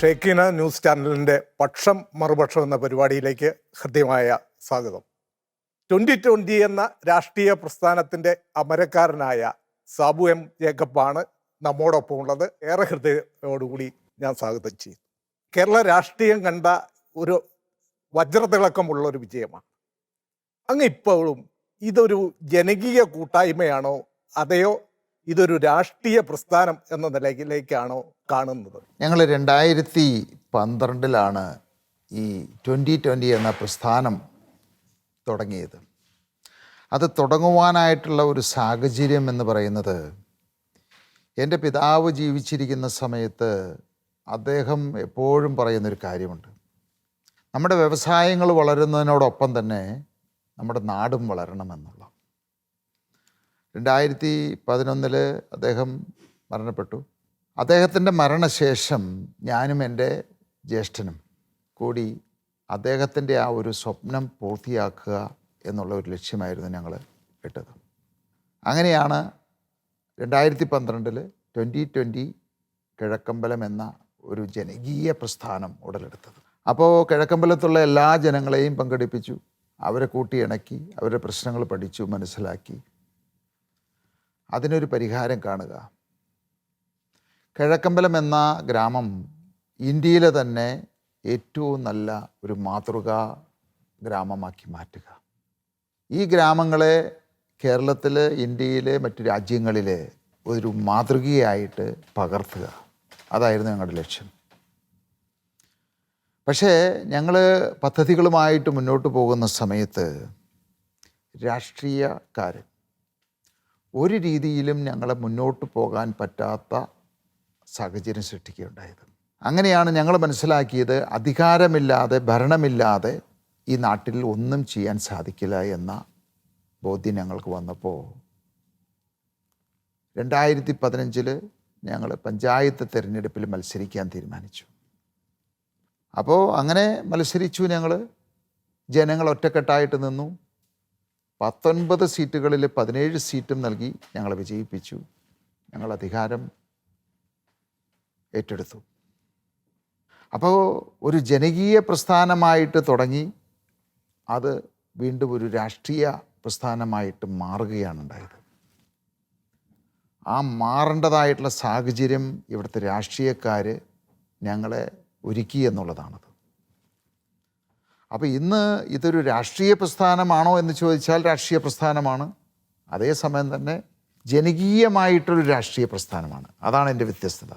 ഷേക്കിന news ചാനലിന്റെ പക്ഷം മറുപക്ഷം എന്ന പരിപാടിയിലേക്ക് ഹൃദ്യമായ സ്വാഗതം. ട്വന്റി ട്വന്റി എന്ന രാഷ്ട്രീയ പ്രസ്ഥാനത്തിന്റെ അമരക്കാരനായ സാബു എം ജേക്കബാണ് നമ്മോടൊപ്പം ഉള്ളത്. ഏറെ ഹൃദയത്തോടുകൂടി ഞാൻ സ്വാഗതം ചെയ്യുന്നു. കേരള രാഷ്ട്രീയം കണ്ട ഒരു വജ്രതിളക്കമുള്ള ഒരു വിജയമാണ്. അങ്ങ് ഇപ്പോഴും ഇതൊരു ജനകീയ കൂട്ടായ്മയാണോ? അതെയോ ഇതൊരു രാഷ്ട്രീയ പ്രസ്ഥാനം എന്ന നിലയിലേക്കാണോ കാണുന്നത്? ഞങ്ങൾ രണ്ടായിരത്തി പന്ത്രണ്ടിലാണ് ഈ ട്വന്റി ട്വന്റി എന്ന പ്രസ്ഥാനം തുടങ്ങിയത്. അത് തുടങ്ങുവാനായിട്ടുള്ള ഒരു സാഹചര്യം എന്ന് പറയുന്നത് എന്റെ പിതാവ് ജീവിച്ചിരിക്കുന്ന സമയത്ത് അദ്ദേഹം എപ്പോഴും പറയുന്നൊരു കാര്യമുണ്ട്. നമ്മുടെ വ്യവസായങ്ങൾ വളരുന്നതിനോടൊപ്പം തന്നെ നമ്മുടെ നാടും വളരണമെന്നുള്ള രണ്ടായിരത്തി പതിനൊന്നിൽ അദ്ദേഹം മരണപ്പെട്ടു. അദ്ദേഹത്തിന്റെ മരണശേഷം ഞാനും എന്റെ ജ്യേഷ്ഠനും കൂടി അദ്ദേഹത്തിന്റെ ആ ഒരു സ്വപ്നം പൂർത്തിയാക്കുക എന്നുള്ള ഒരു ലക്ഷ്യമായിരുന്നു ഞങ്ങൾ ഇട്ടത്. അങ്ങനെയാണ് രണ്ടായിരത്തി പന്ത്രണ്ടിൽ ട്വന്റി ട്വന്റി കിഴക്കമ്പലം എന്ന ഒരു ജനകീയ പ്രസ്ഥാനം ഉടലെടുത്തത്. അപ്പോൾ കിഴക്കമ്പലത്തുള്ള എല്ലാ ജനങ്ങളെയും പങ്കെടുപ്പിച്ചു. അവരെ കൂട്ടി ഇണക്കി അവരുടെ പ്രശ്നങ്ങൾ പഠിച്ചു മനസ്സിലാക്കി. അതിനൊരു പരിഹാരം കാണുക. കിഴക്കമ്പലം എന്ന ഗ്രാമം ഇന്ത്യയിലെ തന്നെ ഏറ്റവും നല്ല ഒരു മാതൃകാ ഗ്രാമമാക്കി മാറ്റുക. ഈ ഗ്രാമങ്ങളെ കേരളത്തിൽ ഇന്ത്യയിലെ മറ്റു രാജ്യങ്ങളിൽ ഒരു മാതൃകയായിട്ട് പകർത്തുക. അതായിരുന്നു ഞങ്ങളുടെ ലക്ഷ്യം. പക്ഷേ ഞങ്ങൾ പദ്ധതികളുമായിട്ട് മുന്നോട്ട് പോകുന്ന സമയത്ത് രാഷ്ട്രീയക്കാർ ഒരു രീതിയിലും ഞങ്ങളെ മുന്നോട്ട് പോകാൻ പറ്റാത്ത സാഹചര്യം സൃഷ്ടിക്കുകയുണ്ടായത്. അങ്ങനെയാണ് ഞങ്ങൾ മനസ്സിലാക്കിയത് അധികാരമില്ലാതെ ഭരണമില്ലാതെ ഈ നാട്ടിൽ ഒന്നും ചെയ്യാൻ സാധിക്കില്ല എന്ന ബോധ്യം ഞങ്ങൾക്ക് വന്നപ്പോൾ രണ്ടായിരത്തി പതിനഞ്ചിൽ ഞങ്ങൾ പഞ്ചായത്ത് തിരഞ്ഞെടുപ്പിൽ മത്സരിക്കാൻ തീരുമാനിച്ചു. അപ്പോൾ അങ്ങനെ മത്സരിച്ചു ഞങ്ങൾ ജനങ്ങൾ ഒറ്റക്കെട്ടായിട്ട് നിന്നു. പത്തൊൻപത് സീറ്റുകളിൽ പതിനേഴ് സീറ്റും നൽകി ഞങ്ങളെ വിജയിപ്പിച്ചു. ഞങ്ങൾ അധികാരം ഏറ്റെടുത്തു. അപ്പോൾ ഒരു ജനകീയ പ്രസ്ഥാനമായിട്ട് തുടങ്ങി അത് വീണ്ടും ഒരു രാഷ്ട്രീയ പ്രസ്ഥാനമായിട്ട് മാറുകയാണ് ഉണ്ടായത്. ആ മാറേണ്ടതായിട്ടുള്ള സാഹചര്യം ഇവിടുത്തെ രാഷ്ട്രീയക്കാർ ഞങ്ങളെ ഒരുക്കി എന്നുള്ളതാണത്. അപ്പോൾ ഇന്ന് ഇതൊരു രാഷ്ട്രീയ പ്രസ്ഥാനമാണോ എന്ന് ചോദിച്ചാൽ രാഷ്ട്രീയ പ്രസ്ഥാനമാണ്. അതേസമയം തന്നെ ജനകീയമായിട്ടൊരു രാഷ്ട്രീയ പ്രസ്ഥാനമാണ്. അതാണ് എന്റെ വ്യത്യസ്തത.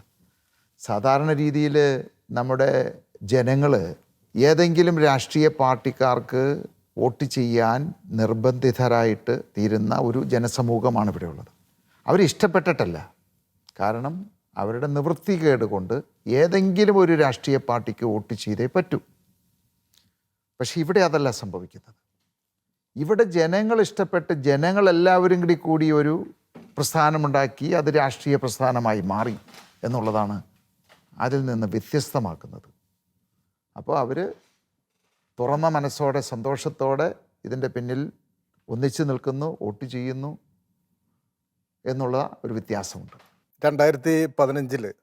സാധാരണ രീതിയിൽ നമ്മുടെ ജനങ്ങൾ ഏതെങ്കിലും രാഷ്ട്രീയ പാർട്ടിക്കാർക്ക് വോട്ട് ചെയ്യാൻ നിർബന്ധിതരായിട്ട് തീരുന്ന ഒരു ജനസമൂഹമാണ് ഇവിടെ ഉള്ളത്. അവരിഷ്ടപ്പെട്ടിട്ടല്ല കാരണം അവരുടെ നിവൃത്തികേട് കൊണ്ട് ഏതെങ്കിലും ഒരു രാഷ്ട്രീയ പാർട്ടിക്ക് വോട്ട് ചെയ്തേ പറ്റൂ. പക്ഷെ ഇവിടെ അതല്ല സംഭവിക്കുന്നത്. ഇവിടെ ജനങ്ങൾ ഇഷ്ടപ്പെട്ട് ജനങ്ങളെല്ലാവരും കൂടി കൂടി ഒരു പ്രസ്ഥാനമുണ്ടാക്കി അത് രാഷ്ട്രീയ പ്രസ്ഥാനമായി മാറി എന്നുള്ളതാണ് അതിൽ നിന്ന് വ്യത്യസ്തമാക്കുന്നത്. അപ്പോൾ അവർ തുറന്ന മനസ്സോടെ സന്തോഷത്തോടെ ഇതിന്റെ പിന്നിൽ ഒന്നിച്ചു നിൽക്കുന്നു വോട്ട് ചെയ്യുന്നു എന്നുള്ള ഒരു വ്യത്യാസമുണ്ട്. രണ്ടായിരത്തി പതിനഞ്ചിൽ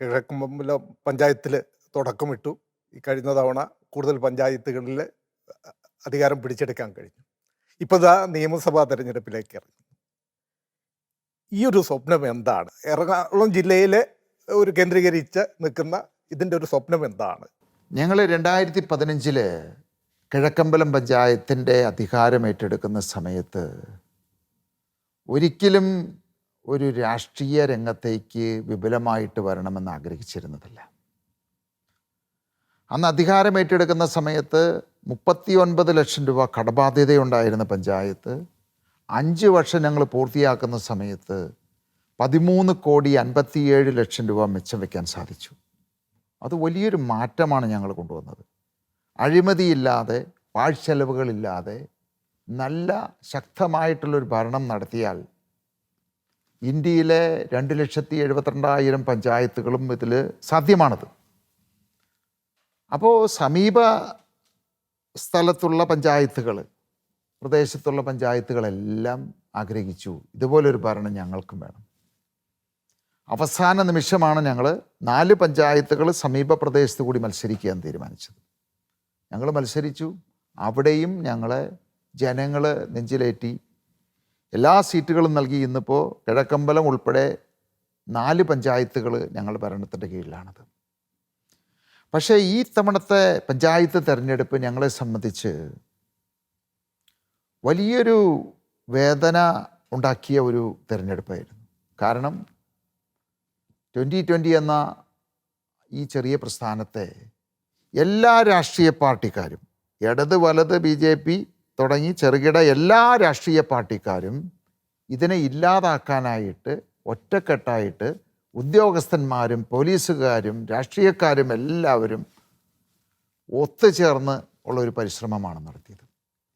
കിഴക്കുമ്പലം പഞ്ചായത്തിൽ തുടക്കമിട്ടു. ഈ കഴിഞ്ഞ തവണ കൂടുതൽ പഞ്ചായത്തുകളിൽ അധികാരം പിടിച്ചെടുക്കാൻ കഴിഞ്ഞു. ഇപ്പോൾ ഇതാ നിയമസഭാ തെരഞ്ഞെടുപ്പിലേക്ക് ഇറങ്ങി. ഈ ഒരു സ്വപ്നം എന്താണ്? എറണാകുളം ജില്ലയിലെ ഒരു കേന്ദ്രീകരിച്ച് നിൽക്കുന്ന ഇതിന്റെ ഒരു സ്വപ്നം എന്താണ്? ഞങ്ങൾ രണ്ടായിരത്തി പതിനഞ്ചിൽ കിഴക്കമ്പലം പഞ്ചായത്തിന്റെ അധികാരം ഏറ്റെടുക്കുന്ന സമയത്ത് ഒരിക്കലും ഒരു രാഷ്ട്രീയ രംഗത്തേക്ക് വിപുലമായിട്ട് വരണമെന്ന് ആഗ്രഹിച്ചിരുന്നതല്ല. അന്ന് അധികാരം ഏറ്റെടുക്കുന്ന സമയത്ത് മുപ്പത്തി ഒൻപത് ലക്ഷം രൂപ കടബാധ്യതയുണ്ടായിരുന്ന പഞ്ചായത്ത് അഞ്ച് വർഷം ഞങ്ങൾ പൂർത്തിയാക്കുന്ന സമയത്ത് പതിമൂന്ന് കോടി അൻപത്തിയേഴ് ലക്ഷം രൂപ മിച്ചം വയ്ക്കാൻ സാധിച്ചു. അത് വലിയൊരു മാറ്റമാണ് ഞങ്ങൾ കൊണ്ടുവന്നത്. അഴിമതിയില്ലാതെ പാഴ്ചെലവുകളില്ലാതെ നല്ല ശക്തമായിട്ടുള്ളൊരു ഭരണം നടത്തിയാൽ ഇന്ത്യയിലെ രണ്ട് ലക്ഷത്തി എഴുപത്തിരണ്ടായിരം പഞ്ചായത്തുകളും ഇതിൽ സാധ്യമാണത്. അപ്പോൾ സമീപ സ്ഥലത്തുള്ള പഞ്ചായത്തുകൾ പ്രദേശത്തുള്ള പഞ്ചായത്തുകളെല്ലാം ആഗ്രഹിച്ചു. ഇതുപോലൊരു ഭരണം ഞങ്ങൾക്കും വേണം. അവസാന നിമിഷമാണ് ഞങ്ങൾ നാല് പഞ്ചായത്തുകൾ സമീപ പ്രദേശത്ത് കൂടി മത്സരിക്കാൻ തീരുമാനിച്ചത്. ഞങ്ങൾ മത്സരിച്ചു. അവിടെയും ഞങ്ങളെ ജനങ്ങൾ നെഞ്ചിലേറ്റി എല്ലാ സീറ്റുകളും നൽകി ഇന്നിപ്പോൾ കിഴക്കമ്പലം ഉൾപ്പെടെ നാല് പഞ്ചായത്തുകൾ ഞങ്ങൾ ഭരണത്തിന്റെ കീഴിലാണത്. പക്ഷേ ഈ തവണത്തെ പഞ്ചായത്ത് തിരഞ്ഞെടുപ്പ് ഞങ്ങളെ സംബന്ധിച്ച് വലിയൊരു വേദന ഉണ്ടാക്കിയ ഒരു തിരഞ്ഞെടുപ്പായിരുന്നു. കാരണം ട്വന്റി ട്വന്റി എന്ന ഈ ചെറിയ പ്രസ്ഥാനത്തെ എല്ലാ രാഷ്ട്രീയ പാർട്ടിക്കാരും ഇടത് വലത് ബി ജെ പി തുടങ്ങി ചെറുകിട എല്ലാ രാഷ്ട്രീയ പാർട്ടിക്കാരും ഇതിനെ ഇല്ലാതാക്കാനായിട്ട് ഒറ്റക്കെട്ടായിട്ട് ഉദ്യോഗസ്ഥന്മാരും പോലീസുകാരും രാഷ്ട്രീയക്കാരും എല്ലാവരും ഒത്തുചേർന്ന് ഉള്ളൊരു പരിശ്രമമാണ് നടത്തിയത്.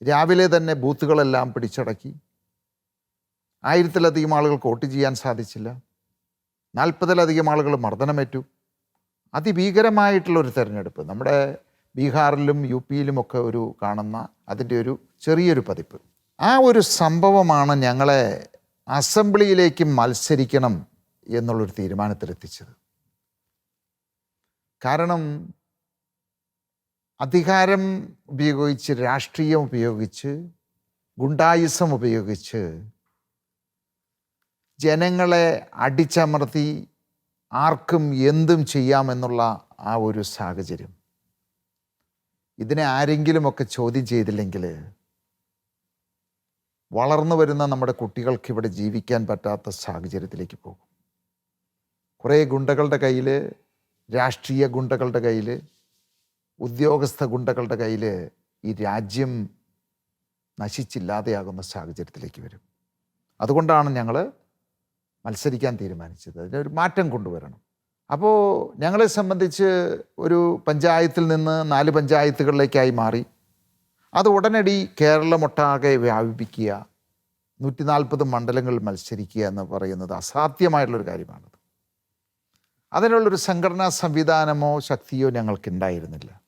രാവിലെ തന്നെ ബൂത്തുകളെല്ലാം പിടിച്ചടക്കി. ആയിരത്തിലധികം ആളുകൾക്ക് വോട്ട് ചെയ്യാൻ സാധിച്ചില്ല. നാൽപ്പതിലധികം ആളുകൾ മർദ്ദനമേറ്റു. അതിഭീകരമായിട്ടുള്ളൊരു തെരഞ്ഞെടുപ്പ്. നമ്മുടെ ബീഹാറിലും യു പിയിലുമൊക്കെ ഒരു കാണുന്ന അതിന്റെ ഒരു ചെറിയൊരു പതിപ്പ്. ആ ഒരു സംഭവമാണ് ഞങ്ങളെ അസംബ്ലിയിലേക്ക് മത്സരിക്കണം എന്നുള്ളൊരു തീരുമാനത്തിലെത്തിച്ചത്. കാരണം അധികാരം ഉപയോഗിച്ച് രാഷ്ട്രീയം ഉപയോഗിച്ച് ഗുണ്ടായുസം ഉപയോഗിച്ച് ജനങ്ങളെ അടിച്ചമർത്തി ആർക്കും എന്തും ചെയ്യാമെന്നുള്ള ആ ഒരു സാഹചര്യം. ഇതിനെ ആരെങ്കിലുമൊക്കെ ചോദ്യം ചെയ്തില്ലെങ്കിൽ വളർന്നു വരുന്ന നമ്മുടെ കുട്ടികൾക്ക് ഇവിടെ ജീവിക്കാൻ പറ്റാത്ത സാഹചര്യത്തിലേക്ക് പോകും. കുറേ ഗുണ്ടകളുടെ കയ്യിൽ രാഷ്ട്രീയ ഗുണ്ടകളുടെ കയ്യിൽ ഉദ്യോഗസ്ഥ ഗുണ്ടകളുടെ കയ്യിൽ ഈ രാജ്യം നശിച്ചില്ലാതെയാകുന്ന സാഹചര്യത്തിലേക്ക് വരും. അതുകൊണ്ടാണ് ഞങ്ങൾ മത്സരിക്കാൻ തീരുമാനിച്ചത്. അതിനൊരു മാറ്റം കൊണ്ടുവരണം. അപ്പോൾ ഞങ്ങളെ സംബന്ധിച്ച് ഒരു പഞ്ചായത്തിൽ നിന്ന് നാല് പഞ്ചായത്തുകളിലേക്കായി മാറി. അത് ഉടനടി കേരളമൊട്ടാകെ വ്യാപിപ്പിക്കുക നൂറ്റി നാൽപ്പത് മണ്ഡലങ്ങളിൽ മത്സരിക്കുക എന്ന് പറയുന്നത് അസാധ്യമായിട്ടുള്ളൊരു കാര്യമാണത്. അതിനുള്ളൊരു സംഘടനാ സംവിധാനമോ ശക്തിയോ ഞങ്ങൾക്കുണ്ടായിരുന്നില്ല.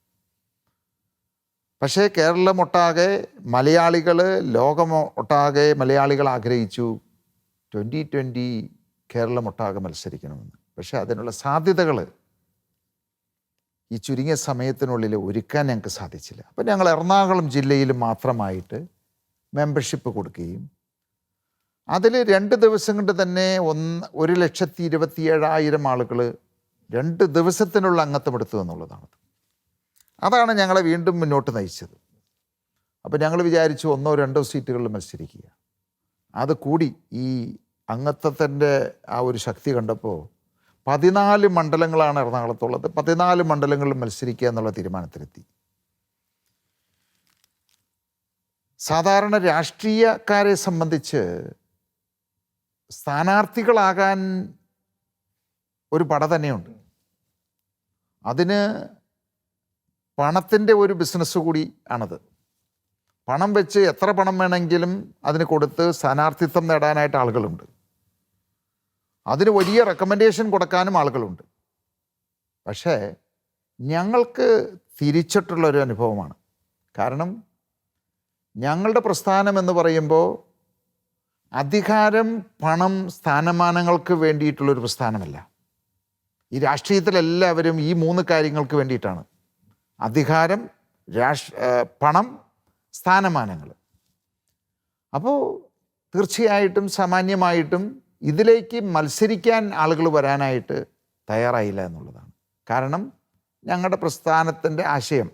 പക്ഷേ കേരളമൊട്ടാകെ മലയാളികൾ ലോകമൊട്ടാകെ മലയാളികൾ ആഗ്രഹിച്ചു. ട്വന്റി ട്വന്റി കേരളമൊട്ടാകെ മത്സരിക്കണമെന്ന്. പക്ഷേ അതിനുള്ള സാധ്യതകൾ ഈ ചുരുങ്ങിയ സമയത്തിനുള്ളിൽ ഒരുക്കാൻ ഞങ്ങൾക്ക് സാധിച്ചില്ല. അപ്പം ഞങ്ങൾ എറണാകുളം ജില്ലയിൽ മാത്രമായിട്ട് മെമ്പർഷിപ്പ് കൊടുക്കുകയും അതിൽ രണ്ട് ദിവസം കൊണ്ട് തന്നെ ഒന്ന് ഒരു ലക്ഷത്തി ഇരുപത്തി ഏഴായിരം ആളുകൾ രണ്ട് ദിവസത്തിനുള്ള അംഗത്വം എടുത്തു എന്നുള്ളതാണ്. അതാണ് ഞങ്ങളെ വീണ്ടും മുന്നോട്ട് നയിച്ചത്. അപ്പോൾ ഞങ്ങൾ വിചാരിച്ചു ഒന്നോ രണ്ടോ സീറ്റുകളിൽ മത്സരിക്കുക. അത് കൂടി ഈ അംഗത്വത്തിന്റെ ആ ഒരു ശക്തി കണ്ടപ്പോൾ പതിനാല് മണ്ഡലങ്ങളാണ് എറണാകുളത്തുള്ളത്. പതിനാല് മണ്ഡലങ്ങളിൽ മത്സരിക്കുക എന്നുള്ള തീരുമാനത്തിലെത്തി. സാധാരണ രാഷ്ട്രീയക്കാരെ സംബന്ധിച്ച് സ്ഥാനാർത്ഥികളാകാൻ ഒരു പട തന്നെയുണ്ട്. അതിന് പണത്തിന്റെ ഒരു ബിസിനസ് കൂടി ആണത്. പണം വെച്ച് എത്ര പണം വേണമെങ്കിലും അതിന് കൊടുത്ത് സ്ഥാനാർത്ഥിത്വം നേടാനായിട്ട് ആളുകളുണ്ട്. അതിന് വലിയ റെക്കമെൻഡേഷൻ കൊടുക്കാനും ആളുകളുണ്ട്. പക്ഷേ ഞങ്ങൾക്ക് തിരിച്ചിട്ടുള്ളൊരു അനുഭവമാണ്. കാരണം ഞങ്ങളുടെ പ്രസ്ഥാനം എന്ന് പറയുമ്പോൾ അധികാരം പണം സ്ഥാനമാനങ്ങൾക്ക് വേണ്ടിയിട്ടുള്ളൊരു പ്രസ്ഥാനമല്ല. ഈ രാഷ്ട്രീയത്തിലെല്ലാവരും ഈ മൂന്ന് കാര്യങ്ങൾക്ക് വേണ്ടിയിട്ടാണ്. അധികാരം രാഷ് പണം സ്ഥാനമാനങ്ങൾ. അപ്പോൾ തീർച്ചയായിട്ടും സാമാന്യമായിട്ടും ഇതിലേക്ക് മത്സരിക്കാൻ ആളുകൾ വരാനായിട്ട് തയ്യാറായില്ല എന്നുള്ളതാണ്. കാരണം ഞങ്ങളുടെ പ്രസ്ഥാനത്തിന്റെ ആശയം.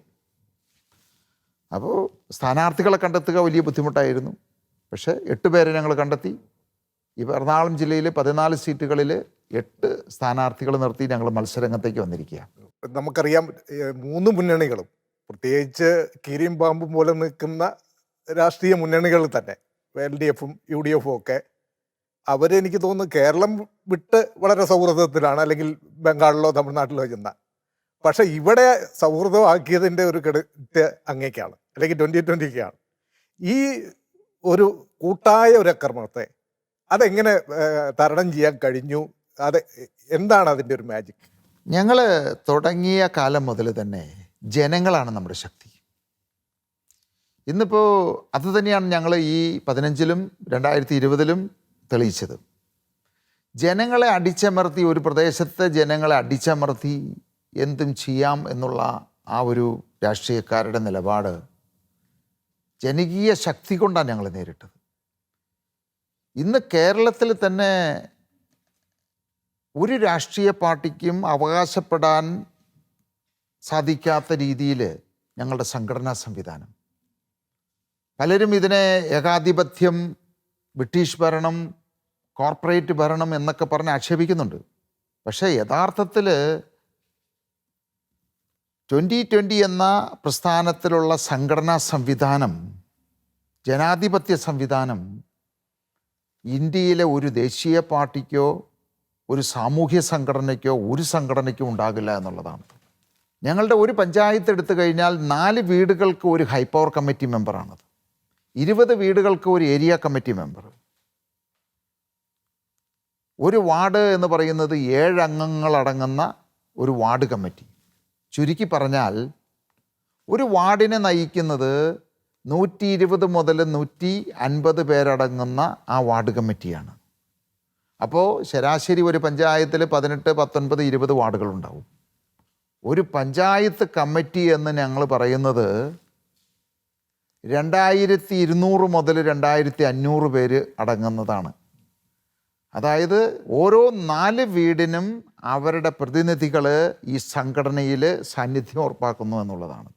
അപ്പോൾ സ്ഥാനാർത്ഥികളെ കണ്ടെത്തുക വലിയ ബുദ്ധിമുട്ടായിരുന്നു. പക്ഷേ എട്ട് പേരെ ഞങ്ങൾ കണ്ടെത്തി. ഈ എറണാകുളം ജില്ലയിൽ പതിനാല് സീറ്റുകളിൽ എട്ട് സ്ഥാനാർത്ഥികൾ നിർത്തി ഞങ്ങൾ മത്സരരംഗത്തേക്ക് വന്നിരിക്കുക നമുക്കറിയാം മൂന്ന് മുന്നണികളും പ്രത്യേകിച്ച് കീരിയും പാമ്പും പോലെ നിൽക്കുന്ന രാഷ്ട്രീയ മുന്നണികൾ തന്നെ എൽ ഡി എഫും യു ഡി എഫും ഒക്കെ അവരെനിക്ക് തോന്നുന്നു കേരളം വിട്ട് വളരെ സൗഹൃദത്തിലാണ് അല്ലെങ്കിൽ ബംഗാളിലോ തമിഴ്നാട്ടിലോ ചെന്ന. പക്ഷെ ഇവിടെ സൗഹൃദമാക്കിയതിന്റെ ഒരു ക്രെഡിറ്റ് അങ്ങേക്കാണ് അല്ലെങ്കിൽ ട്വന്റി ട്വന്റിക്കാണ് ഈ ഒരു കൂട്ടായ ഒരു അക്രമത്തെ അതെങ്ങനെ തരണം ചെയ്യാൻ കഴിഞ്ഞു? അത് എന്താണ് അതിന്റെ ഒരു മാജിക് ഞങ്ങൾ തുടങ്ങിയ കാലം മുതൽ തന്നെ ജനങ്ങളാണ് നമ്മുടെ ശക്തി. ഇന്നിപ്പോൾ അത് തന്നെയാണ് ഞങ്ങൾ ഈ പതിനഞ്ചിലും രണ്ടായിരത്തി ഇരുപതിലും തെളിയിച്ചത്. ജനങ്ങളെ അടിച്ചമർത്തി ഒരു പ്രദേശത്തെ ജനങ്ങളെ അടിച്ചമർത്തി എന്തും ചെയ്യാം എന്നുള്ള ആ ഒരു രാഷ്ട്രീയക്കാരുടെ നിലപാട് ജനകീയ ശക്തി കൊണ്ടാണ് ഞങ്ങൾ നേരിട്ടത്. ഇന്ന് കേരളത്തിൽ തന്നെ ഒരു രാഷ്ട്രീയ പാർട്ടിക്കും അവകാശപ്പെടാൻ സാധിക്കാത്ത രീതിയിൽ ഞങ്ങളുടെ സംഘടനാ സംവിധാനം. പലരും ഇതിനെ ഏകാധിപത്യം ബ്രിട്ടീഷ് ഭരണം കോർപ്പറേറ്റ് ഭരണം എന്നൊക്കെ പറഞ്ഞ് ആക്ഷേപിക്കുന്നുണ്ട്. പക്ഷേ യഥാർത്ഥത്തിൽ ട്വന്റി ട്വന്റി എന്ന പ്രസ്ഥാനത്തിലുള്ള സംഘടനാ സംവിധാനം ജനാധിപത്യ സംവിധാനം ഇന്ത്യയിലെ ഒരു ദേശീയ പാർട്ടിക്കോ ഒരു സാമൂഹ്യ സംഘടനയ്ക്കോ ഒരു സംഘടനയ്ക്കോ ഉണ്ടാകില്ല എന്നുള്ളതാണ്. ഞങ്ങളുടെ ഒരു പഞ്ചായത്ത് എടുത്തു കഴിഞ്ഞാൽ നാല് വീടുകൾക്ക് ഒരു ഹൈപ്പവർ കമ്മിറ്റി മെമ്പറാണത് ഇരുപത് വീടുകൾക്ക് ഒരു ഏരിയ കമ്മിറ്റി മെമ്പർ ഒരു വാർഡ് എന്ന് പറയുന്നത് ഏഴ് ഒരു വാർഡ് കമ്മിറ്റി ചുരുക്കി പറഞ്ഞാൽ ഒരു വാർഡിനെ നയിക്കുന്നത് നൂറ്റി ഇരുപത് മുതൽ നൂറ്റി അൻപത് പേരടങ്ങുന്ന ആ വാർഡ് കമ്മിറ്റിയാണ്. അപ്പോൾ ശരാശരി ഒരു പഞ്ചായത്തിൽ പതിനെട്ട് പത്തൊൻപത് ഇരുപത് വാർഡുകളുണ്ടാവും. ഒരു പഞ്ചായത്ത് കമ്മിറ്റി എന്ന് ഞങ്ങൾ പറയുന്നത് രണ്ടായിരത്തി ഇരുന്നൂറ് മുതൽ രണ്ടായിരത്തി അഞ്ഞൂറ് പേര് അടങ്ങുന്നതാണ്. അതായത് ഓരോ നാല് വീടിനും അവരുടെ പ്രതിനിധികൾ ഈ സംഘടനയിൽ സാന്നിധ്യം ഉറപ്പാക്കുന്നു എന്നുള്ളതാണ്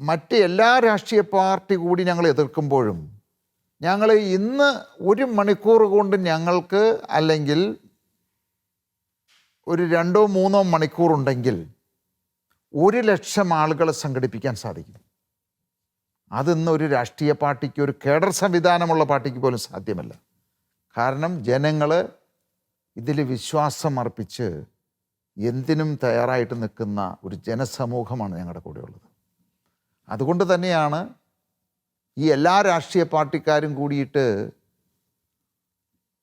മറ്റ് എല്ലാ രാഷ്ട്രീയ പാർട്ടി കൂടി ഞങ്ങൾ എതിർക്കുമ്പോഴും ഞങ്ങൾ ഇന്ന് ഒരു മണിക്കൂർ കൊണ്ട് ഞങ്ങൾക്ക് അല്ലെങ്കിൽ ഒരു രണ്ടോ മൂന്നോ മണിക്കൂർ ഉണ്ടെങ്കിൽ ഒരു ലക്ഷം ആളുകളെ സംഘടിപ്പിക്കാൻ സാധിക്കും. അതിന്ന് ഒരു രാഷ്ട്രീയ പാർട്ടിക്ക് ഒരു കേഡർ സംവിധാനമുള്ള പാർട്ടിക്ക് പോലും സാധ്യമല്ല. കാരണം ജനങ്ങൾ ഇതിൽ വിശ്വാസമർപ്പിച്ച് എന്തിനും തയ്യാറായിട്ട് നിൽക്കുന്ന ഒരു ജനസമൂഹമാണ് ഞങ്ങളുടെ കൂടെയുള്ളത്. അതുകൊണ്ട് തന്നെയാണ് ഈ എല്ലാ രാഷ്ട്രീയ പാർട്ടിക്കാരും കൂടിയിട്ട്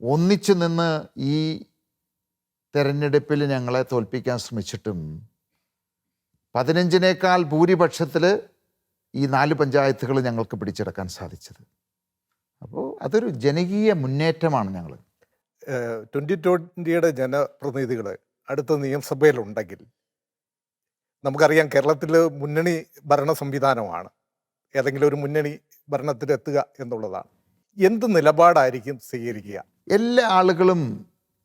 ഒന്നിച്ചു നിന്ന് ഈ തെരഞ്ഞെടുപ്പിൽ ഞങ്ങളെ തോൽപ്പിക്കാൻ ശ്രമിച്ചിട്ടും പതിനഞ്ചിനേക്കാൾ ഭൂരിപക്ഷത്തിൽ ഈ നാല് പഞ്ചായത്തുകൾ ഞങ്ങൾക്ക് പിടിച്ചെടുക്കാൻ സാധിച്ചത്. അപ്പോൾ അതൊരു ജനകീയ മുന്നേറ്റമാണ് ഞങ്ങൾ ട്വന്റി ട്വന്റിയുടെ ജനപ്രതിനിധികൾ അടുത്ത നിയമസഭയിലുണ്ടെങ്കിൽ നമുക്കറിയാം കേരളത്തിൽ മുന്നണി ഭരണ സംവിധാനമാണ്. ഏതെങ്കിലും ഒരു മുന്നണി ഭരണത്തിലെത്തുക എന്നുള്ളതാണ്. എന്ത് നിലപാടായിരിക്കും സ്വീകരിക്കുക? എല്ലാ ആളുകളും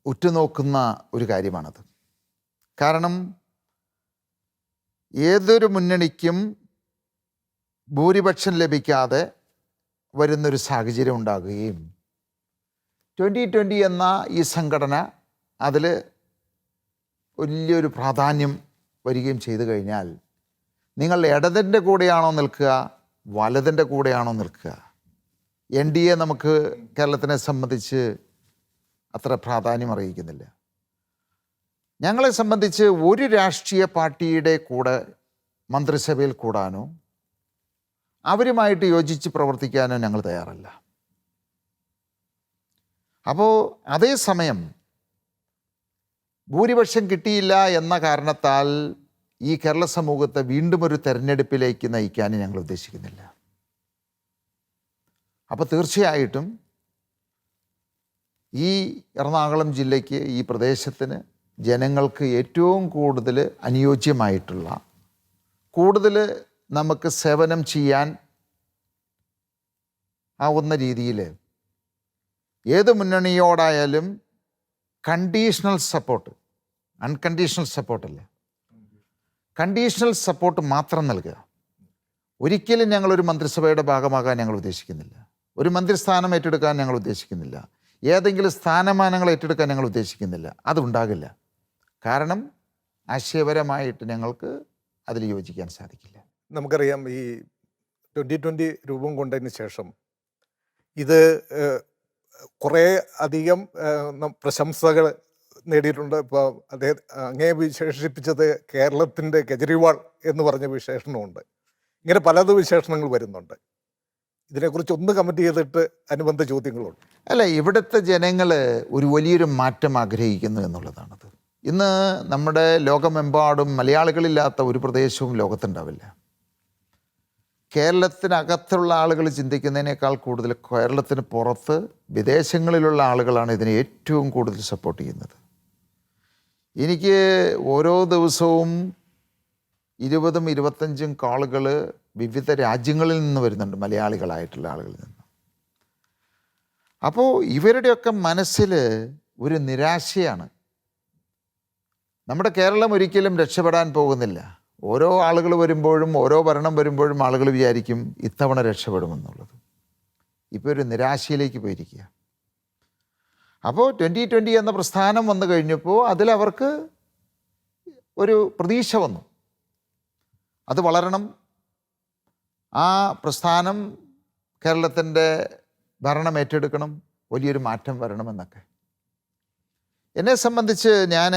ഉറ്റുനോക്കുന്ന ഒരു കാര്യമാണത്. കാരണം ഏതൊരു മുന്നണിക്കും ഭൂരിപക്ഷം ലഭിക്കാതെ വരുന്നൊരു സാഹചര്യം ഉണ്ടാകുകയും. ട്വന്റി ട്വന്റി എന്ന ഈ സംഘടന അതിൽ വലിയൊരു പ്രാധാന്യം വരികയും ചെയ്തു കഴിഞ്ഞാൽ നിങ്ങൾ ഇടതിന്റെ കൂടെയാണോ നിൽക്കുക വലതിന്റെ കൂടെയാണോ നിൽക്കുക? എൻ ഡി എ നമുക്ക് കേരളത്തിനെ സംബന്ധിച്ച് അത്ര പ്രാധാന്യം അറിയിക്കുന്നില്ല. ഞങ്ങളെ സംബന്ധിച്ച് ഒരു രാഷ്ട്രീയ പാർട്ടിയുടെ കൂടെ മന്ത്രിസഭയിൽ കൂടാനോ അവരുമായിട്ട് യോജിച്ച് പ്രവർത്തിക്കാനോ ഞങ്ങൾ തയ്യാറല്ല. അപ്പോൾ അതേസമയം ഭൂരിപക്ഷം കിട്ടിയില്ല എന്ന കാരണത്താൽ ഈ കേരള സമൂഹത്തെ വീണ്ടും ഒരു തെരഞ്ഞെടുപ്പിലേക്ക് നയിക്കാൻ ഞങ്ങൾ ഉദ്ദേശിക്കുന്നില്ല. അപ്പോൾ തീർച്ചയായിട്ടും ഈ എറണാകുളം ജില്ലയ്ക്ക് ഈ പ്രദേശത്തിന് ജനങ്ങൾക്ക് ഏറ്റവും കൂടുതൽ അനുയോജ്യമായിട്ടുള്ള കൂടുതൽ നമുക്ക് സേവനം ചെയ്യാൻ ആവുന്ന രീതിയിൽ. ഏത് മുന്നണിയോടായാലും കണ്ടീഷണൽ സപ്പോർട്ട് അൺകണ്ടീഷണൽ സപ്പോർട്ടല്ല കണ്ടീഷണൽ സപ്പോർട്ട് മാത്രം നൽകുക. ഒരിക്കലും ഞങ്ങളൊരു മന്ത്രിസഭയുടെ ഭാഗമാകാൻ ഞങ്ങൾ ഉദ്ദേശിക്കുന്നില്ല. ഒരു മന്ത്രിസ്ഥാനം ഏറ്റെടുക്കാൻ ഞങ്ങൾ ഉദ്ദേശിക്കുന്നില്ല. ഏതെങ്കിലും സ്ഥാനമാനങ്ങൾ ഏറ്റെടുക്കാൻ ഞങ്ങൾ ഉദ്ദേശിക്കുന്നില്ല. അതുണ്ടാകില്ല. കാരണം ആശയപരമായിട്ട് ഞങ്ങൾക്ക് അതിൽ യോജിക്കാൻ സാധിക്കില്ല. നമുക്കറിയാം ഈ ട്വന്റി ട്വന്റി രൂപം കൊണ്ടതിന് ശേഷം ഇത് കുറേ അധികം പ്രശംസകൾ നേടിയിട്ടുണ്ട്. ഇപ്പോൾ അദ്ദേഹം അങ്ങേ വിശേഷിപ്പിച്ചത് കേരളത്തിന്റെ കെജ്രിവാൾ എന്ന് പറഞ്ഞ വിശേഷണമുണ്ട്. ഇങ്ങനെ പലത് വിശേഷണങ്ങൾ വരുന്നുണ്ട്. ഇതിനെക്കുറിച്ച് ഒന്ന് കമന്റ് ചെയ്തിട്ട് അനുബന്ധ ചോദ്യങ്ങളുണ്ട്. അല്ല ഇവിടുത്തെ ജനങ്ങൾ ഒരു വലിയൊരു മാറ്റം ആഗ്രഹിക്കുന്നു എന്നുള്ളതാണത്. ഇന്ന് നമ്മുടെ ലോകമെമ്പാടും മലയാളികളില്ലാത്ത ഒരു പ്രദേശവും ലോകത്തുണ്ടാവില്ല. കേരളത്തിനകത്തുള്ള ആളുകൾ ചിന്തിക്കുന്നതിനേക്കാൾ കൂടുതൽ കേരളത്തിന് പുറത്ത് വിദേശങ്ങളിലുള്ള ആളുകളാണ് ഇതിനെ ഏറ്റവും കൂടുതൽ സപ്പോർട്ട് ചെയ്യുന്നത്. എനിക്ക് ഓരോ ദിവസവും ഇരുപതും ഇരുപത്തഞ്ചും കാളുകൾ വിവിധ രാജ്യങ്ങളിൽ നിന്ന് വരുന്നുണ്ട് മലയാളികളായിട്ടുള്ള ആളുകളിൽ നിന്ന്. അപ്പോൾ ഇവരുടെയൊക്കെ മനസ്സിൽ ഒരു നിരാശയാണ്. നമ്മുടെ കേരളം ഒരിക്കലും രക്ഷപ്പെടാൻ പോകുന്നില്ല. ഓരോ ആളുകൾ വരുമ്പോഴും ഓരോ ഭരണം വരുമ്പോഴും ആളുകൾ വിചാരിക്കും ഇത്തവണ രക്ഷപ്പെടുമെന്നുള്ളത്. ഇപ്പോൾ ഒരു നിരാശയിലേക്ക് പോയിരിക്കുക. അപ്പോൾ ട്വന്റി ട്വന്റി എന്ന പ്രസ്ഥാനം വന്നു കഴിഞ്ഞപ്പോൾ അതിലവർക്ക് ഒരു പ്രതീക്ഷ വന്നു. അത് വളരണം. ആ പ്രസ്ഥാനം കേരളത്തിന്റെ ഭരണം ഏറ്റെടുക്കണം. വലിയൊരു മാറ്റം വരണമെന്നൊക്കെ എന്നെ സംബന്ധിച്ച് ഞാൻ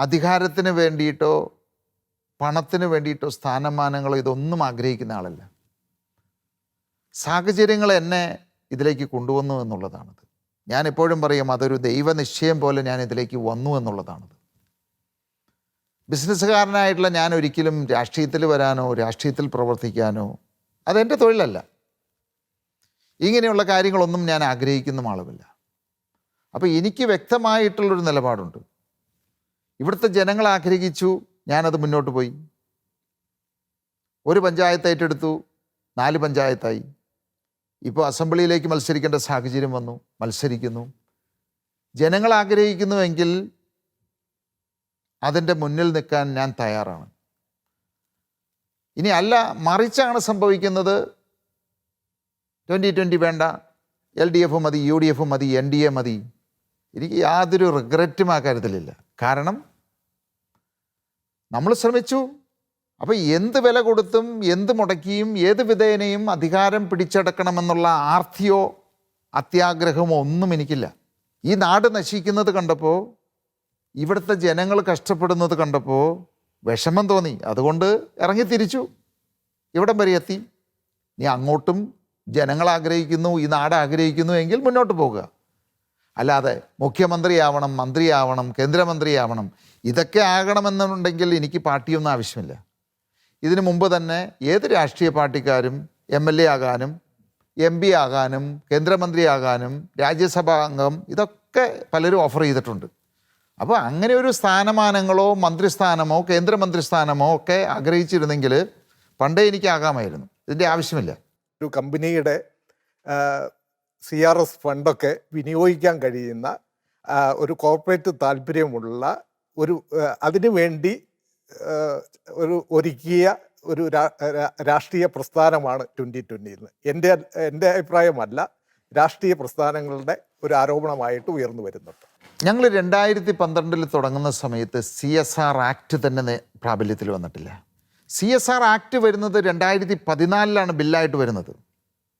അധികാരത്തിന് വേണ്ടിയിട്ടോ പണത്തിന് വേണ്ടിയിട്ടോ സ്ഥാനമാനങ്ങളോ ഇതൊന്നും ആഗ്രഹിക്കുന്ന ആളല്ല. സാഹചര്യങ്ങൾ എന്നെ ഇതിലേക്ക് കൊണ്ടുവന്നു എന്നുള്ളതാണത്. ഞാൻ എപ്പോഴും പറയും അതൊരു ദൈവനിശ്ചയം പോലെ ഞാൻ ഇതിലേക്ക് വന്നു എന്നുള്ളതാണത്. ബിസിനസ്സുകാരനായിട്ടുള്ള ഞാൻ ഒരിക്കലും രാഷ്ട്രീയത്തിൽ വരാനോ രാഷ്ട്രീയത്തിൽ പ്രവർത്തിക്കാനോ അതെന്റെ തൊഴിലല്ല. ഇങ്ങനെയുള്ള കാര്യങ്ങളൊന്നും ഞാൻ ആഗ്രഹിക്കുന്ന ആളുമില്ല. അപ്പോൾ എനിക്ക് വ്യക്തമായിട്ടുള്ളൊരു നിലപാടുണ്ട്. ഇവിടുത്തെ ജനങ്ങൾ ആഗ്രഹിച്ചു ഞാനത് മുന്നോട്ട് പോയി. ഒരു പഞ്ചായത്ത് ഏറ്റെടുത്തു നാല് പഞ്ചായത്തായി. ഇപ്പോൾ അസംബ്ലിയിലേക്ക് മത്സരിക്കേണ്ട സാഹചര്യം വന്നു മത്സരിക്കുന്നു. ജനങ്ങൾ ആഗ്രഹിക്കുന്നുവെങ്കിൽ അതിന്റെ മുന്നിൽ നിൽക്കാൻ ഞാൻ തയ്യാറാണ്. ഇനി അല്ല മറിച്ചാണ് സംഭവിക്കുന്നത്. ട്വന്റി ട്വന്റി വേണ്ട. എൽ ഡി എഫ് മതി യു ഡി എഫ് മതി എൻ ഡി എ മതി. എനിക്ക് യാതൊരു റിഗ്രറ്റും ആ കാര്യത്തിലില്ല. കാരണം നമ്മൾ ശ്രമിച്ചു. അപ്പോൾ എന്ത് വില കൊടുത്തും എന്ത് മുടക്കിയും ഏത് വിധേനയും അധികാരം പിടിച്ചെടുക്കണമെന്നുള്ള ആർത്തിയോ അത്യാഗ്രഹമോ ഒന്നും എനിക്കില്ല. ഈ നാട് നശിക്കുന്നത് കണ്ടപ്പോൾ ഇവിടുത്തെ ജനങ്ങൾ കഷ്ടപ്പെടുന്നത് കണ്ടപ്പോൾ വിഷമം തോന്നി. അതുകൊണ്ട് ഇറങ്ങി തിരിച്ചു ഇവിടം വരെ എത്തി. നീ അങ്ങോട്ടും ജനങ്ങൾ ആഗ്രഹിക്കുന്നു ഈ നാട് ആഗ്രഹിക്കുന്നു എങ്കിൽ മുന്നോട്ട് പോകുക അല്ലാതെ മുഖ്യമന്ത്രിയാവണം മന്ത്രിയാവണം കേന്ദ്രമന്ത്രിയാവണം ഇതൊക്കെ ആകണമെന്നുണ്ടെങ്കിൽ എനിക്ക് പാർട്ടിയൊന്നും ആവശ്യമില്ല. ഇതിനു മുമ്പ് തന്നെ ഏത് രാഷ്ട്രീയ പാർട്ടിക്കാരും എം എൽ എ ആകാനും എം പി ആകാനും കേന്ദ്രമന്ത്രിയാകാനും രാജ്യസഭാ അംഗം ഇതൊക്കെ പലരും ഓഫർ ചെയ്തിട്ടുണ്ട്. അപ്പോൾ അങ്ങനെ ഒരു സ്ഥാനമാനങ്ങളോ മന്ത്രിസ്ഥാനമോ കേന്ദ്രമന്ത്രിസ്ഥാനമോ ഒക്കെ ആഗ്രഹിച്ചിരുന്നെങ്കിൽ പണ്ടേ എനിക്കാകാമായിരുന്നു. ഇതിന്റെ ആവശ്യമില്ല. ഒരു കമ്പനിയുടെ സി ആർ എസ് ഫണ്ടൊക്കെ വിനിയോഗിക്കാൻ കഴിയുന്ന ഒരു കോർപ്പറേറ്റ് താല്പര്യമുള്ള ഒരു അതിനുവേണ്ടി അതിനു വേണ്ടി ഒരു ഒരുക്കിയ ഒരു രാഷ്ട്രീയ പ്രസ്ഥാനമാണ് ട്വന്റി ട്വന്റി എന്ന്. എന്റെ എന്റെ അഭിപ്രായമല്ല രാഷ്ട്രീയ പ്രസ്ഥാനങ്ങളുടെ ഒരു ആരോപണമായിട്ട് ഉയർന്നു വരുന്നുണ്ട്. ഞങ്ങൾ രണ്ടായിരത്തി പന്ത്രണ്ടിൽ തുടങ്ങുന്ന സമയത്ത് സി എസ് ആർ ആക്ട് തന്നെ പ്രാബല്യത്തിൽ വന്നിട്ടില്ല. സി എസ് ആർ ആക്ട് വരുന്നത് രണ്ടായിരത്തി പതിനാലിലാണ് ബില്ലായിട്ട് വരുന്നത്.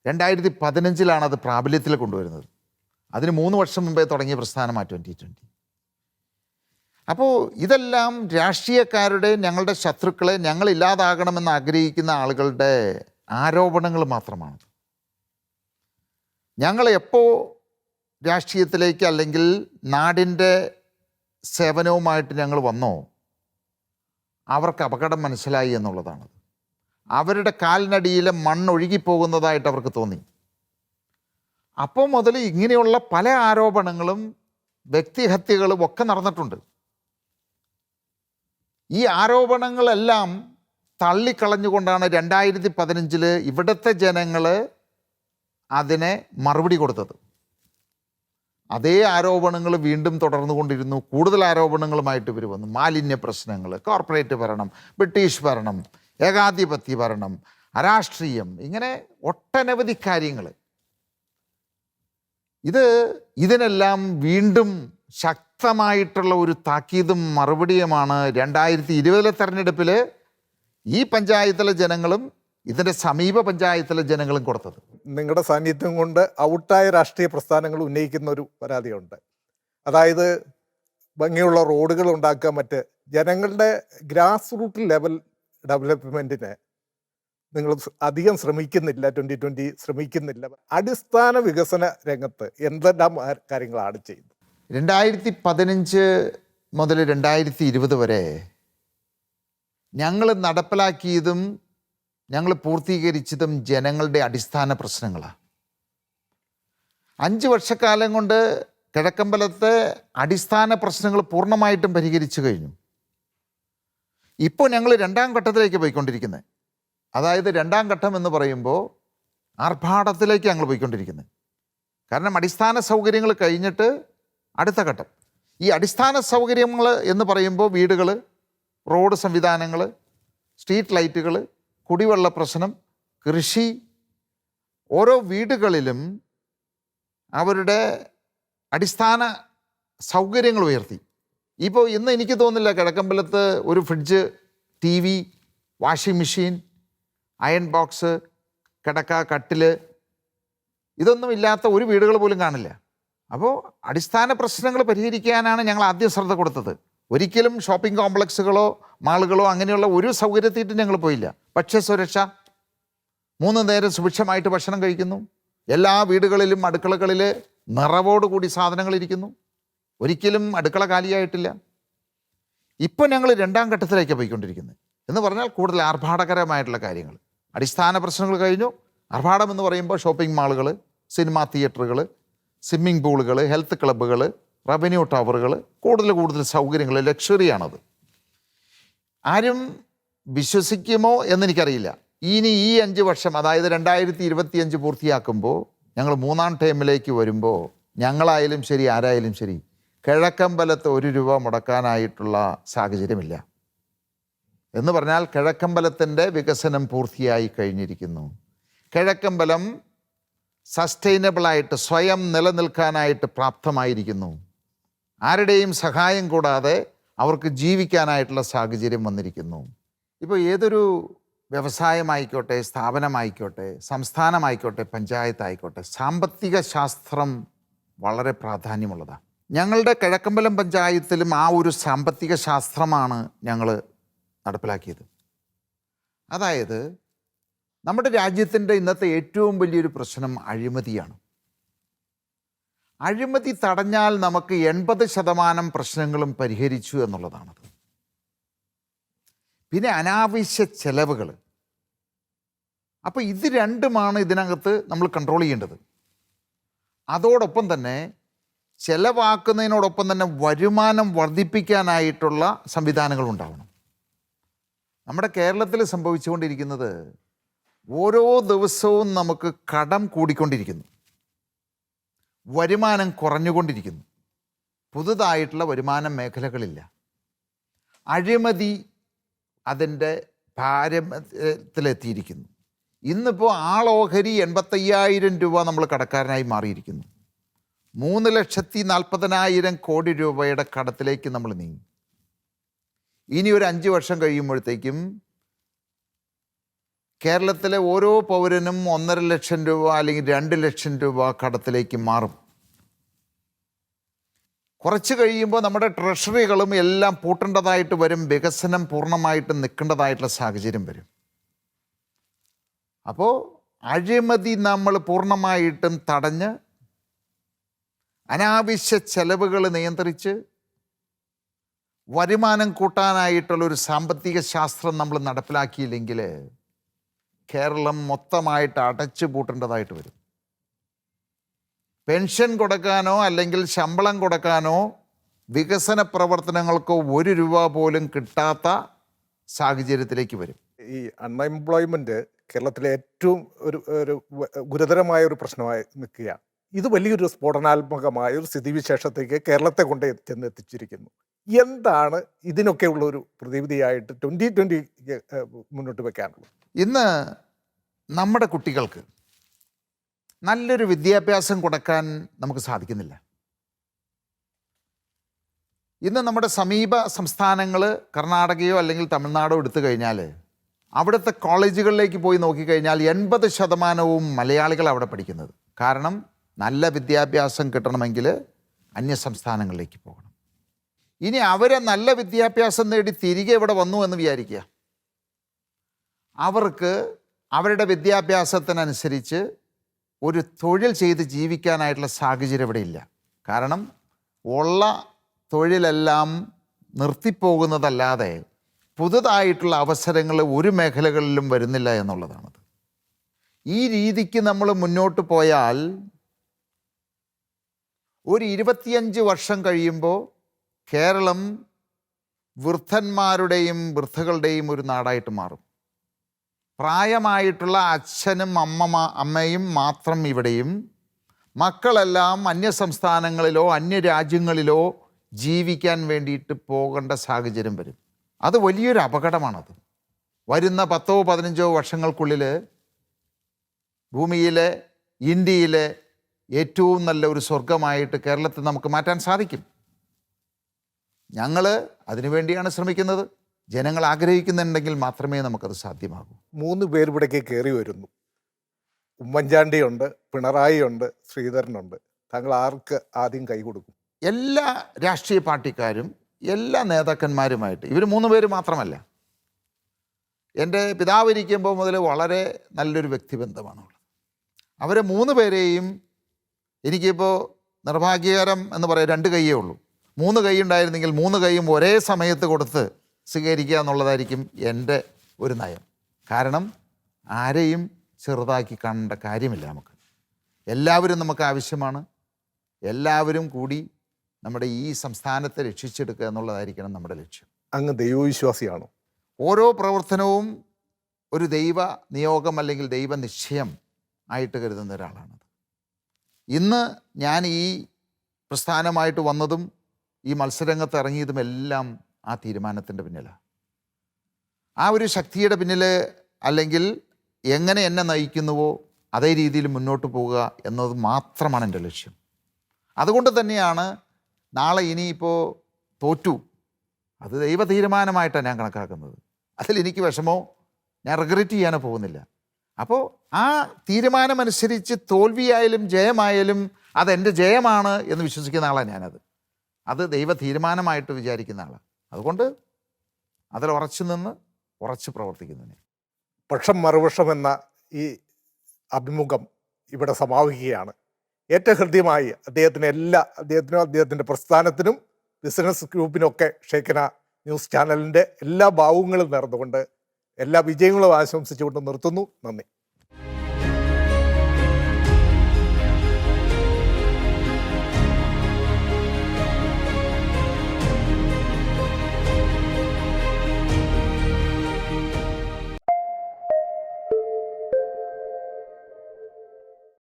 രണ്ടായിരത്തി പതിനഞ്ചിലാണ് അത് പ്രാബല്യത്തിൽ കൊണ്ടുവരുന്നത്. അതിന് മൂന്ന് വർഷം മുമ്പേ തുടങ്ങിയ പ്രസ്ഥാനമാണ് ട്വന്റി ട്വന്റി അപ്പോൾ ഇതെല്ലാം രാഷ്ട്രീയക്കാരുടെ ഞങ്ങളുടെ ശത്രുക്കളെ ഞങ്ങൾ ഇല്ലാതാകണമെന്ന് ആഗ്രഹിക്കുന്ന ആളുകളുടെ ആരോപണങ്ങൾ മാത്രമാണ്. ഞങ്ങൾ എപ്പോൾ രാഷ്ട്രീയത്തിലേക്ക് അല്ലെങ്കിൽ നാടിന്റെ സേവനവുമായിട്ട് ഞങ്ങൾ വന്നോ അവർക്ക് അപകടം മനസ്സിലായി എന്നുള്ളതാണ്. അവരുടെ കാലിനടിയിലെ മണ്ണൊഴുകിപ്പോകുന്നതായിട്ട് അവർക്ക് തോന്നി. അപ്പോൾ മുതൽ ഇങ്ങനെയുള്ള പല ആരോപണങ്ങളും വ്യക്തിഹത്യകളും ഒക്കെ നടന്നിട്ടുണ്ട്. ഈ ആരോപണങ്ങളെല്ലാം തള്ളിക്കളഞ്ഞുകൊണ്ടാണ് രണ്ടായിരത്തി പതിനഞ്ചിൽ ഇവിടുത്തെ ജനങ്ങൾ അതിനെ മറുപടി കൊടുത്തത്. അതേ ആരോപണങ്ങൾ വീണ്ടും തുടർന്നുകൊണ്ടിരുന്നു. കൂടുതൽ ആരോപണങ്ങളുമായിട്ട് ഇവർ വന്നു. മാലിന്യ പ്രശ്നങ്ങൾ കോർപ്പറേറ്റ് ഭരണം ബ്രിട്ടീഷ് ഭരണം ഏകാധിപത്യ ഭരണം അരാഷ്ട്രീയം ഇങ്ങനെ ഒട്ടനവധി കാര്യങ്ങൾ ഇത് ഇതിനെല്ലാം വീണ്ടും ശക്തമായിട്ടുള്ള ഒരു താക്കീതും മറുപടിയുമാണ് രണ്ടായിരത്തി ഇരുപതിലെ തെരഞ്ഞെടുപ്പിൽ ഈ പഞ്ചായത്തിലെ ജനങ്ങളും ഇതിന്റെ സമീപ പഞ്ചായത്തിലെ ജനങ്ങളും കൊടുത്തത്. നിങ്ങളുടെ സാന്നിധ്യം കൊണ്ട് ഔട്ടായ രാഷ്ട്രീയ പ്രസ്ഥാനങ്ങൾ ഉന്നയിക്കുന്ന ഒരു പരാതിയുണ്ട്. അതായത് ഭംഗിയുള്ള റോഡുകൾ ഉണ്ടാക്കുക മറ്റ് ജനങ്ങളുടെ ഗ്രാസ് റൂട്ട് ലെവൽ ഡെവലപ്മെന്റിന് നിങ്ങൾ അധികം ശ്രമിക്കുന്നില്ല ട്വന്റി ട്വന്റി ശ്രമിക്കുന്നില്ല. അടിസ്ഥാന വികസന രംഗത്ത് എന്തെല്ലാം കാര്യങ്ങളാണ് ചെയ്യുന്നത്? രണ്ടായിരത്തി പതിനഞ്ച് മുതൽ രണ്ടായിരത്തി ഇരുപത് വരെ ഞങ്ങൾ നടപ്പിലാക്കിയതും ഞങ്ങൾ പൂർത്തീകരിച്ചതും ജനങ്ങളുടെ അടിസ്ഥാന പ്രശ്നങ്ങളാണ്. അഞ്ച് വർഷക്കാലം കൊണ്ട് കിഴക്കമ്പലത്തെ അടിസ്ഥാന പ്രശ്നങ്ങൾ പൂർണമായിട്ടും പരിഹരിച്ചു കഴിഞ്ഞു. ഇപ്പോൾ ഞങ്ങൾ രണ്ടാം ഘട്ടത്തിലേക്ക് പോയിക്കൊണ്ടിരിക്കുന്നത് അതായത് രണ്ടാം ഘട്ടം എന്ന് പറയുമ്പോൾ ആർഭാടത്തിലേക്ക് ഞങ്ങൾ പോയിക്കൊണ്ടിരിക്കുന്നത് കാരണം അടിസ്ഥാന സൗകര്യങ്ങൾ കഴിഞ്ഞിട്ട് അടുത്ത ഘട്ടം. ഈ അടിസ്ഥാന സൗകര്യങ്ങൾ എന്ന് പറയുമ്പോൾ വീടുകൾ റോഡ് സംവിധാനങ്ങൾ സ്ട്രീറ്റ് ലൈറ്റുകൾ കുടിവെള്ള പ്രശ്നം കൃഷി ഓരോ വീടുകളിലും അവരുടെ അടിസ്ഥാന സൗകര്യങ്ങൾ ഉയർത്തി. ഇപ്പോൾ ഇന്ന് എനിക്ക് തോന്നുന്നില്ല കിഴക്കമ്പലത്ത് ഒരു fridge T V washing machine iron box കിടക്ക കട്ടിൽ ഇതൊന്നും ഇല്ലാത്ത ഒരു വീടുകൾ പോലും കാണില്ല. അപ്പോൾ അടിസ്ഥാന പ്രശ്നങ്ങൾ പരിഹരിക്കാനാണ് ഞങ്ങൾ ആദ്യം ശ്രദ്ധ കൊടുത്തത്. ഒരിക്കലും ഷോപ്പിംഗ് കോംപ്ലക്സുകളോ മാളുകളോ അങ്ങനെയുള്ള ഒരു സൗകര്യത്തിയിട്ട് ഞങ്ങൾ പോയില്ല. ഭക്ഷ്യസുരക്ഷ മൂന്ന് നേരം സുഭിക്ഷമായിട്ട് ഭക്ഷണം കഴിക്കുന്നു. എല്ലാ വീടുകളിലും അടുക്കളകളിൽ നിറവോടുകൂടി സാധനങ്ങൾ ഇരിക്കുന്നു. ഒരിക്കലും അടുക്കള കാലിയായിട്ടില്ല. ഇപ്പം ഞങ്ങൾ രണ്ടാം ഘട്ടത്തിലേക്ക് പോയിക്കൊണ്ടിരിക്കുന്നത്. എന്ന് പറഞ്ഞാൽ കൂടുതൽ ആർഭാടകരമായിട്ടുള്ള കാര്യങ്ങൾ. അടിസ്ഥാന പ്രശ്നങ്ങൾ കഴിഞ്ഞു. ആർഭാടം എന്ന് പറയുമ്പോൾ ഷോപ്പിംഗ് മാളുകൾ സിനിമാ തിയേറ്ററുകൾ സ്വിമ്മിംഗ് പൂളുകൾ ഹെൽത്ത് ക്ലബ്ബുകൾ റവന്യൂ ടവറുകൾ കൂടുതൽ കൂടുതൽ സൗകര്യങ്ങൾ ലക്ഷറിയാണത്. ആരും വിശ്വസിക്കുമോ എന്നെനിക്കറിയില്ല. ഇനി ഈ അഞ്ച് വർഷം അതായത് രണ്ടായിരത്തി ഇരുപത്തിയഞ്ച് പൂർത്തിയാക്കുമ്പോൾ ഞങ്ങൾ മൂന്നാം ടൈമിലേക്ക് വരുമ്പോൾ ഞങ്ങളായാലും ശരി ആരായാലും ശരി കിഴക്കമ്പലത്ത് ഒരു രൂപ മുടക്കാനായിട്ടുള്ള സാഹചര്യമില്ല. എന്ന് പറഞ്ഞാൽ കിഴക്കമ്പലത്തിന്റെ വികസനം പൂർത്തിയായി കഴിഞ്ഞിരിക്കുന്നു. കിഴക്കമ്പലം സസ്റ്റൈനബിളായിട്ട് സ്വയം നിലനിൽക്കാനായിട്ട് പ്രാപ്തമായിരിക്കുന്നു. ആരുടെയും സഹായം കൂടാതെ അവർക്ക് ജീവിക്കാനായിട്ടുള്ള സാഹചര്യം വന്നിരിക്കുന്നു. ഇപ്പോൾ ഏതൊരു വ്യവസായമായിക്കോട്ടെ സ്ഥാപനമായിക്കോട്ടെ സംസ്ഥാനമായിക്കോട്ടെ പഞ്ചായത്തായിക്കോട്ടെ സാമ്പത്തിക ശാസ്ത്രം വളരെ പ്രാധാന്യമുള്ളതാണ്. ഞങ്ങളുടെ കിഴക്കമ്പലം പഞ്ചായത്തിലും ആ ഒരു സാമ്പത്തിക ശാസ്ത്രമാണ് ഞങ്ങൾ നടപ്പിലാക്കിയത്. അതായത് നമ്മുടെ രാജ്യത്തിന്റെ ഇന്നത്തെ ഏറ്റവും വലിയൊരു പ്രശ്നം അഴിമതിയാണ്. അഴിമതി തടഞ്ഞാൽ നമുക്ക് എൺപത് ശതമാനം പ്രശ്നങ്ങളും പരിഹരിച്ചു എന്നുള്ളതാണത്. പിന്നെ അനാവശ്യ ചെലവുകൾ അപ്പോൾ ഇത് രണ്ടുമാണ് ഇതിനകത്ത് നമ്മൾ കൺട്രോൾ ചെയ്യേണ്ടത്. അതോടൊപ്പം തന്നെ ചെലവാക്കുന്നതിനോടൊപ്പം തന്നെ വരുമാനം വർദ്ധിപ്പിക്കാനായിട്ടുള്ള സംവിധാനങ്ങൾ ഉണ്ടാവണം. നമ്മുടെ കേരളത്തിൽ സംഭവിച്ചുകൊണ്ടിരിക്കുന്നത് ഓരോ ദിവസവും നമുക്ക് കടം കൂടിക്കൊണ്ടിരിക്കുന്നു. വരുമാനം കുറഞ്ഞുകൊണ്ടിരിക്കുന്നു. പുതുതായിട്ടുള്ള വരുമാന മേഖലകളില്ല. അഴിമതി അതിന്റെ ഭാരത്തിലെത്തിയിരിക്കുന്നു ഇന്നിപ്പോൾ ആളോഹരി എൺപത്തയ്യായിരം രൂപ നമ്മൾ കടക്കാരനായി മാറിയിരിക്കുന്നു. മൂന്ന് ലക്ഷത്തി നാൽപ്പതിനായിരം കോടി രൂപയുടെ കടത്തിലേക്ക് നമ്മൾ നീങ്ങി. ഇനി ഒരു അഞ്ച് വർഷം കഴിയുമ്പോഴത്തേക്കും കേരളത്തിലെ ഓരോ പൗരനും ഒന്നര ലക്ഷം രൂപ അല്ലെങ്കിൽ രണ്ട് ലക്ഷം രൂപ കടത്തിലേക്ക് മാറും. കുറച്ച് കഴിയുമ്പോൾ നമ്മുടെ ട്രഷറികളും എല്ലാം പൂട്ടേണ്ടതായിട്ട് വരും വികസനം പൂർണമായിട്ടും നിൽക്കേണ്ടതായിട്ടുള്ള സാഹചര്യം വരും. അപ്പോൾ അഴിമതി നമ്മൾ പൂർണമായിട്ടും തടഞ്ഞ് അനാവശ്യ ചെലവുകൾ നിയന്ത്രിച്ച് വരുമാനം കൂട്ടാനായിട്ടുള്ള ഒരു സാമ്പത്തിക ശാസ്ത്രം നമ്മൾ നടപ്പിലാക്കിയില്ലെങ്കിൽ കേരളം മൊത്തമായിട്ട് അടച്ചു പൂട്ടേണ്ടതായിട്ട് വരും. പെൻഷൻ കൊടുക്കാനോ അല്ലെങ്കിൽ ശമ്പളം കൊടുക്കാനോ വികസന പ്രവർത്തനങ്ങൾക്കോ ഒരു രൂപ പോലും കിട്ടാത്ത സാഹചര്യത്തിലേക്ക് വരും. ഈ അൺഎംപ്ലോയ്മെന്റ് കേരളത്തിലെ ഏറ്റവും ഒരു ഒരു ഗുരുതരമായ ഒരു പ്രശ്നമായി നിൽക്കുകയാണ്. ഇത് വലിയൊരു സ്ഫോടനാത്മകമായ ഒരു സ്ഥിതിവിശേഷത്തേക്ക് കേരളത്തെ കൊണ്ട് ചെന്ന് എത്തിച്ചിരിക്കുന്നു എന്താണ് ഇതിനൊക്കെയുള്ള ഒരു പ്രതിവിധിയായിട്ട് ട്വന്റി ട്വന്റി മുന്നോട്ട് വെക്കാനുള്ളത്? ഇന്ന് നമ്മുടെ കുട്ടികൾക്ക് നല്ലൊരു വിദ്യാഭ്യാസം കൊടുക്കാൻ നമുക്ക് സാധിക്കുന്നില്ല. ഇന്ന് നമ്മുടെ സമീപ സംസ്ഥാനങ്ങൾ കർണാടകയോ അല്ലെങ്കിൽ തമിഴ്നാടോ എടുത്തു കഴിഞ്ഞാൽ അവിടുത്തെ കോളേജുകളിലേക്ക് പോയി നോക്കിക്കഴിഞ്ഞാൽ എൺപത് ശതമാനവും മലയാളികൾ അവിടെ പഠിക്കുന്നത്. കാരണം നല്ല വിദ്യാഭ്യാസം കിട്ടണമെങ്കിൽ അന്യ സംസ്ഥാനങ്ങളിലേക്ക് പോകണം. ഇനി അവരെ നല്ല വിദ്യാഭ്യാസം നേടി തിരികെ ഇവിടെ വന്നു എന്ന് വിചാരിക്കുക. അവർക്ക് അവരുടെ വിദ്യാഭ്യാസത്തിനനുസരിച്ച് ഒരു തൊഴിൽ ചെയ്ത് ജീവിക്കാനായിട്ടുള്ള സാഹചര്യം ഇവിടെ ഇല്ല. കാരണം ഉള്ള തൊഴിലെല്ലാം നിർത്തിപ്പോകുന്നതല്ലാതെ പുതുതായിട്ടുള്ള അവസരങ്ങൾ ഒരു മേഖലകളിലും വരുന്നില്ല എന്നുള്ളതാണത്. ഈ രീതിക്ക് നമ്മൾ മുന്നോട്ട് പോയാൽ ഒരു ഇരുപത്തിയഞ്ച് വർഷം കഴിയുമ്പോൾ കേരളം വൃദ്ധന്മാരുടെയും വൃദ്ധകളുടെയും ഒരു നാടായിട്ട് മാറും. പ്രായമായിട്ടുള്ള അച്ഛനും അമ്മ അമ്മയും മാത്രം ഇവിടെയും മക്കളെല്ലാം അന്യസംസ്ഥാനങ്ങളിലോ അന്യരാജ്യങ്ങളിലോ അന്യ രാജ്യങ്ങളിലോ ജീവിക്കാൻ വേണ്ടിയിട്ട് പോകേണ്ട സാഹചര്യം വരും. അത് വലിയൊരു അപകടമാണത്. വരുന്ന പത്തോ പതിനഞ്ചോ വർഷങ്ങൾക്കുള്ളിൽ ഭൂമിയിലെ ഇന്ത്യയിലെ ഏറ്റവും നല്ല ഒരു സ്വർഗമായിട്ട് കേരളത്തെ നമുക്ക് മാറ്റാൻ സാധിക്കും. ഞങ്ങൾ അതിനുവേണ്ടിയാണ് ശ്രമിക്കുന്നത്. ജനങ്ങൾ ആഗ്രഹിക്കുന്നുണ്ടെങ്കിൽ മാത്രമേ നമുക്കത് സാധ്യമാകൂ. മൂന്ന് പേര് ഇവിടേക്ക് കയറി വരുന്നു. ഉമ്മൻചാണ്ടിയുണ്ട് പിണറായിയുണ്ട് ശ്രീധരനുണ്ട്. താങ്കൾ ആർക്ക് ആദ്യം കൈ കൊടുക്കും? എല്ലാ രാഷ്ട്രീയ പാർട്ടിക്കാരും എല്ലാ നേതാക്കന്മാരുമായിട്ട്. ഇവർ മൂന്ന് പേര് മാത്രമല്ല. എന്റെ പിതാവ് ഇരിക്കുമ്പോൾ മുതൽ വളരെ നല്ലൊരു വ്യക്തിബന്ധമാണുള്ളത്. അവരെ മൂന്ന് പേരെയും എനിക്കിപ്പോൾ നിർഭാഗ്യകരം എന്ന് പറയാം രണ്ട് കൈയേ ഉള്ളൂ. മൂന്ന് കൈ ഉണ്ടായിരുന്നെങ്കിൽ മൂന്ന് കൈയും ഒരേ സമയത്ത് കൊടുത്ത് സ്വീകരിക്കുക എന്നുള്ളതായിരിക്കും എന്റെ ഒരു നയം. കാരണം ആരെയും ചെറുതാക്കി കാണേണ്ട കാര്യമില്ല നമുക്ക്. എല്ലാവരും നമുക്ക് ആവശ്യമാണ്. എല്ലാവരും കൂടി നമ്മുടെ ഈ സംസ്ഥാനത്തെ രക്ഷിച്ചെടുക്കുക എന്നുള്ളതായിരിക്കണം നമ്മുടെ ലക്ഷ്യം. അങ്ങ് ദൈവവിശ്വാസിയാണോ? ഓരോ പ്രവർത്തനവും ഒരു ദൈവ നിയോഗം അല്ലെങ്കിൽ ദൈവ നിശ്ചയം ആയിട്ട് കരുതുന്ന ഒരാളാണത് ഇന്ന് ഞാൻ ഈ പ്രസ്ഥാനമായിട്ട് വന്നതും ഈ മത്സരരംഗത്ത് ഇറങ്ങിയതും എല്ലാം ആ തീരുമാനത്തിന്റെ പിന്നിലാണ് ആ ഒരു ശക്തിയുടെ പിന്നിൽ അല്ലെങ്കിൽ എങ്ങനെ എന്നെ നയിക്കുന്നുവോ അതേ രീതിയിൽ മുന്നോട്ട് പോവുക എന്നത് മാത്രമാണ് എന്റെ ലക്ഷ്യം. അതുകൊണ്ട് തന്നെയാണ് നാളെ ഇനിയിപ്പോൾ തോറ്റു. അത് ദൈവ തീരുമാനമായിട്ടാണ് ഞാൻ കണക്കാക്കുന്നത്. അതിൽ എനിക്ക് വിഷമോ? ഞാൻ റിഗ്രറ്റ് ചെയ്യാനോ പോകുന്നില്ല. അപ്പോൾ ആ തീരുമാനമനുസരിച്ച് തോൽവിയായാലും ജയമായാലും അതെന്റെ ജയമാണ് എന്ന് വിശ്വസിക്കുന്ന ആളാണ് ഞാനത്. അത് ദൈവ തീരുമാനമായിട്ട് വിചാരിക്കുന്ന ആളാണ് അതുകൊണ്ട് അതിൽ ഉറച്ചു നിന്ന് ഉറച്ച് പ്രവർത്തിക്കുന്നതിന് പക്ഷം മറുപക്ഷം എന്ന ഈ അഭിമുഖം ഇവിടെ സമാപിക്കുകയാണ്. ഏറ്റവും ഹൃദ്യമായി അദ്ദേഹത്തിന് എല്ലാ അദ്ദേഹത്തിനും അദ്ദേഹത്തിന്റെ പ്രസ്ഥാനത്തിനും ബിസിനസ് ഗ്രൂപ്പിനൊക്കെ ഷേഖന ന്യൂസ് ചാനലിന്റെ എല്ലാ ഭാവങ്ങളും നേർന്നുകൊണ്ട് എല്ലാ വിജയങ്ങളും ആശംസിച്ചുകൊണ്ട് നിർത്തുന്നു. നന്ദി.